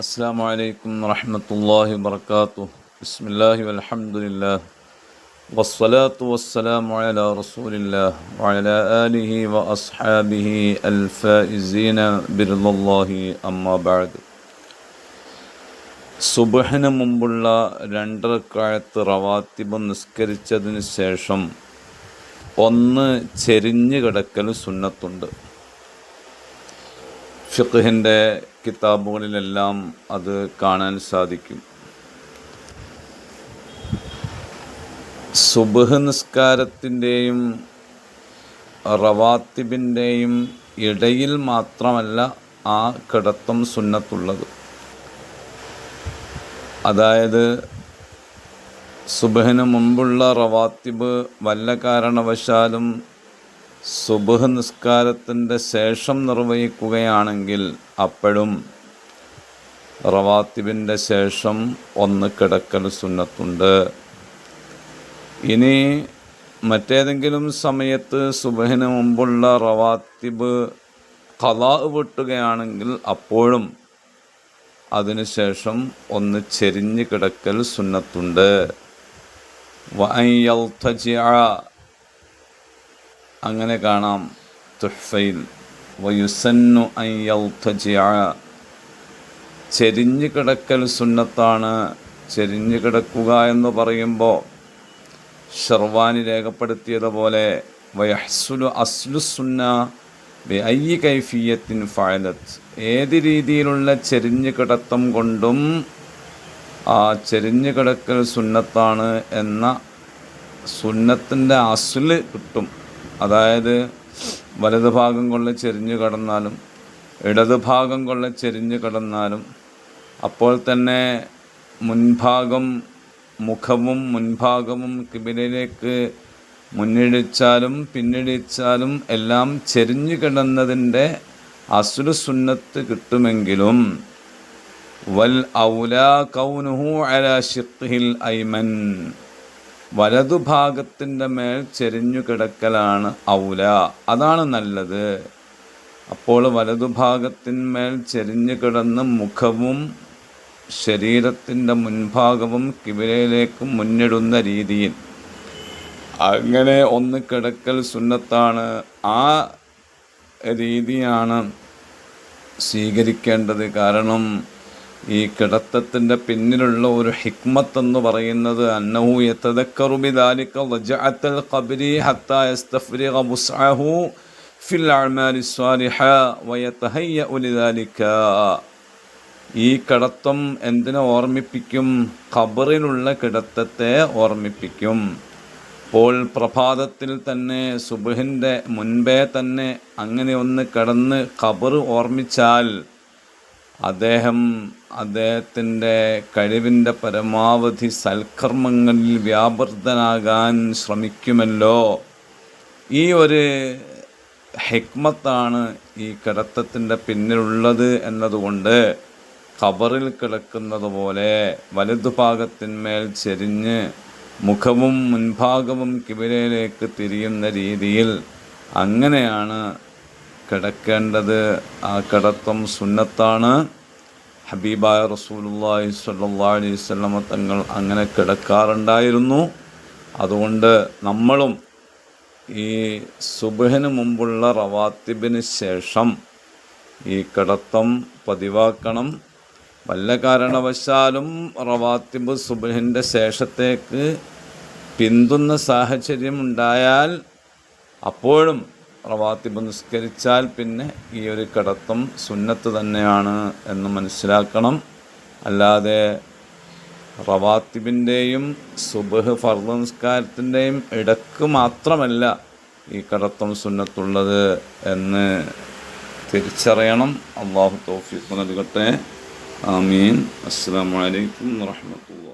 السلام عليكم ورحمة الله وبركاته بسم الله والحمد لله والصلاة والسلام على رسول الله وعلى آله وأصحابه الفائزين برضا الله أما بعد സുബഹിന് മുമ്പുള്ള രണ്ടരക്കാലത്ത് റവാത്തിബ് നിസ്കരിച്ചതിന് ശേഷം ഒന്ന് ചെരിഞ്ഞു കിടക്കൽ സുന്നത്തുണ്ട് ഫിഖിന്റെ കിതാബുകളിലെല്ലാം അത് കാണാൻ സാധിക്കും. സുബഹ് നിസ്കാരത്തിന്റെയും റവാത്തിബിന്റെയും ഇടയിൽ മാത്രമല്ല ആ കിടത്തം സുന്നത്തുള്ളത്. അതായത് സുബഹിന് മുമ്പുള്ള റവാത്തിബ് വല്ല കാരണവശാലും സുബഹ് നിസ്കാരത്തിന്റെ ശേഷം നിർവഹിക്കുകയാണെങ്കിൽ അപ്പോഴും റവാത്തിബിന്റെ ശേഷം ഒന്ന് കിടക്കൽ സുന്നത്തുണ്ട്. ഇനി മറ്റേതെങ്കിലും സമയത്ത് സുബഹിന് മുമ്പുള്ള റവാത്തിബ് കലാ വിട്ടുകയാണെങ്കിൽ അപ്പോഴും അതിനുശേഷം ഒന്ന് ചെരിഞ്ഞ് കിടക്കൽ സുന്നത്തുണ്ട്. വയൽത്തജിയ അങ്ങനെ കാണാം. തുഹ്ഫയിൽ. വയുസന്നു അയ്യൽത്തജിയ ചെരിഞ്ഞു കിടക്കൽ സുന്നത്താണ്. ചെരിഞ്ഞു കിടക്കുക എന്ന് പറയുമ്പോൾ ഷർവാനി രേഖപ്പെടുത്തിയതുപോലെ വയഹ്സുലു അസ്ലു സുന്ന ഐ കൈഫിയത്തിൻ ഫയലത്ത് ഏത് രീതിയിലുള്ള ചെരിഞ്ഞു കിടത്തം കൊണ്ടും ആ ചെരിഞ്ഞു കിടക്കൽ സുന്നത്താണ് എന്ന സുന്നത്തിന്റെ അസുൽ കിട്ടും. അതായത് വലത് ഭാഗം കൊള്ള ചെരിഞ്ഞു കടന്നാലും ഇടത് ഭാഗം കൊള്ള ചെരിഞ്ഞു കടന്നാലും അപ്പോൾ തന്നെ മുൻഭാഗം മുഖവും മുൻഭാഗവും കിബിലയിലേക്ക് മുന്നിടിച്ചാലും പിന്നിടിച്ചാലും എല്ലാം ചെരിഞ്ഞു കിടന്നതിന്റെ അസുര സുന്നത്ത് കിട്ടുമെങ്കിലും വൽ ഔല കൗനുഹു അല ഷിഖിൽ ഐമൻ. വലതുഭാഗത്തിന്റെ മേൽ ചെരിഞ്ഞു കിടക്കലാണ് ഔല. അതാണ് നല്ലത്. അപ്പോൾ വലതുഭാഗത്തിന്മേൽ ചെരിഞ്ഞു കിടന്ന് മുഖവും ശരീരത്തിന്റെ മുൻഭാഗവും കിവിലയിലേക്ക് മുന്നിടുന്ന രീതിയിൽ. അങ്ങനെ ഒന്ന് കിടക്കൽ സുന്നത്താണ്. ആ രീതിയാണ് സ്വീകരിക്കേണ്ടത്. കാരണം ഈ കിടത്തത്തിന്റെ പിന്നിലുള്ള ഒരു ഹിക്മത്ത് എന്ന് പറയുന്നത് അന്നഹു യത്തദക്കറുബി മുസ്അഹു ഫിൽ ലിദാലിക ഈ കിടത്തം എന്തിനെ ഓർമ്മിപ്പിക്കും? ഖബറിലുള്ള കിടത്തത്തെ ഓർമ്മിപ്പിക്കും. അപ്പോൾ പ്രഭാതത്തിൽ തന്നെ സുബഹിന്റെ മുൻപേ തന്നെ അങ്ങനെ ഒന്ന് കിടന്ന് ഖബർ ഓർമ്മിച്ചാൽ അദ്ദേഹം അദ്ദേഹത്തിന്റെ കഴിവിന്റെ പരമാവധി സൽക്കർമ്മങ്ങളിൽ വ്യാപൃതനാകാൻ ശ്രമിക്കുമല്ലോ. ഈ ഒരു ഹെക്മത്താണ് ഈ കിടത്തത്തിന്റെ പിന്നിലുള്ളത് എന്നതുകൊണ്ട് ഖബറിൽ കിടക്കുന്നത് പോലെ വലതുഭാഗത്തിന്മേൽ ചെരിഞ്ഞ് മുഖവും മുൻഭാഗവും കിബിലയിലേക്ക് തിരിയുന്ന രീതിയിൽ അങ്ങനെയാണ് കിടക്കേണ്ടത്. ആ കിടത്തം സുന്നത്താണ്. ഹബീബായ റസൂലുള്ളാഹി സ്വല്ലല്ലാഹു അലൈഹി വസല്ലമ തങ്ങൾ അങ്ങനെ കിടക്കാറുണ്ടായിരുന്നു. അതുകൊണ്ട് നമ്മളും ഈ സുബഹന് മുമ്പുള്ള റവാത്തിബിന് ശേഷം ഈ കിടത്തം പതിവാക്കണം. വല്ല കാരണവശാലും റവാത്തിബ് സുബഹിന്റെ ശേഷത്തേക്ക് പിന്തുന്ന സാഹചര്യം ഉണ്ടായാൽ അപ്പോഴും റവാത്തിബ് നിസ്കരിച്ചാൽ പിന്നെ ഈ ഒരു കിടത്തം സുന്നത്ത് തന്നെയാണ് എന്ന് മനസ്സിലാക്കണം. അല്ലാതെ റവാത്തിബിന്റെയും സുബഹ് ഫർദ് നിസ്കാരത്തിന്റെയും ഇടയ്ക്ക് മാത്രമല്ല ഈ കടത്തം സുന്നത്തുള്ളത് എന്ന് തിരിച്ചറിയണം. അള്ളാഹു തോഫീഫ് നൽകട്ടെ. ആമീൻ. അസ്സാം വലൈക്കും വാഹമത്തുള്ള